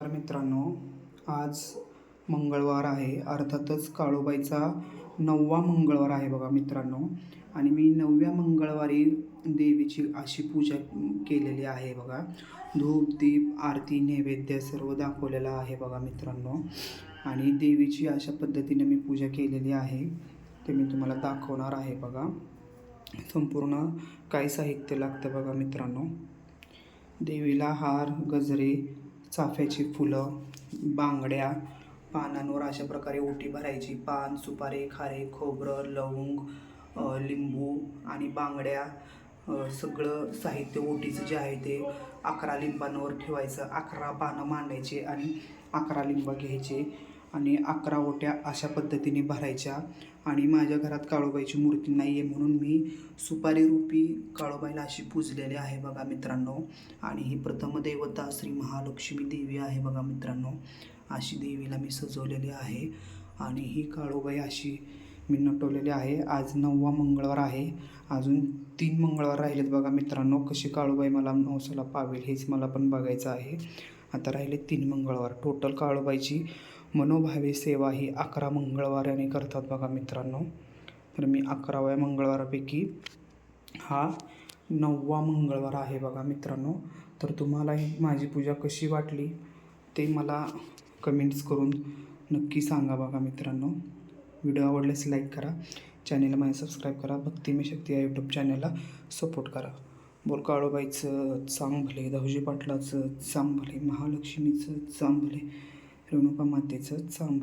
तर मित्रांनो आज मंगळवार आहे. अर्थातच काळूबाईचा नववा मंगळवार आहे बघा मित्रांनो. आणि मी नवव्या मंगळवारी देवीची अशी पूजा केलेली आहे बघा. धूप दीप आरती नैवेद्य सर्व दाखवलेलं आहे बघा मित्रांनो. आणि देवीची अशा पद्धतीने मी पूजा केलेली आहे. ते मी तुम्हाला दाखवणार आहे बघा. संपूर्ण काय साहित्य लागतं बघा मित्रांनो. देवीला हार गजरे चाफ्याची फुलं बांगड्या पानांवर अशा प्रकारे ओटी भरायची. पान सुपारी खारे खोबरं लवंग लिंबू आणि बांगड्या सगळं साहित्य ओटीचं जे आहे ते अकरा लिंबांवर ठेवायचं. अकरा पानं मांडायचे आणि अकरा लिंब घ्यायचे. आणि अकरा ओट्या अशा पद्धतीने भरायच्या. आणि माझ्या घरात काळोबाईची मूर्ती नाही आहे म्हणून मी सुपारी रूपी काळोबाईला अशी पूजलेली आहे बघा मित्रांनो. आणि ही प्रथम देवता श्री महालक्ष्मी देवी आहे बघा मित्रांनो. अशी देवीला मी सजवलेली आहे. आणि ही काळोबाई अशी मी नटवलेली आहे. आज नववा मंगळवार आहे. अजून तीन मंगळवार राहिलेत बघा मित्रांनो. कशी काळूबाई मला नवसाला पावेल हेच मला पण बघायचं आहे. आता राहिले तीन मंगळवार. टोटल काळूबाईची मनोभावे सेवा ही अकरा मंगळवाराने करतात बघा मित्रांनो. तर मी अकराव्या मंगळवारापैकी हा नववा मंगळवार आहे बघा मित्रांनो. तर तुम्हाला ही माझी पूजा कशी वाटली ते मला कमेंट्स करून नक्की सांगा बघा मित्रांनो. व्हिडिओ आवडल्यास लाईक करा. चॅनेलला माझ्या सबस्क्राईब करा. भक्तिमी शक्ती या यूट्यूब चॅनलला सपोर्ट करा. बोल काळोबाईचं चांग भले दहुजी पाटलाचं चांग भले महालक्ष्मीचं चांग भले रेणुका मातेचं चांग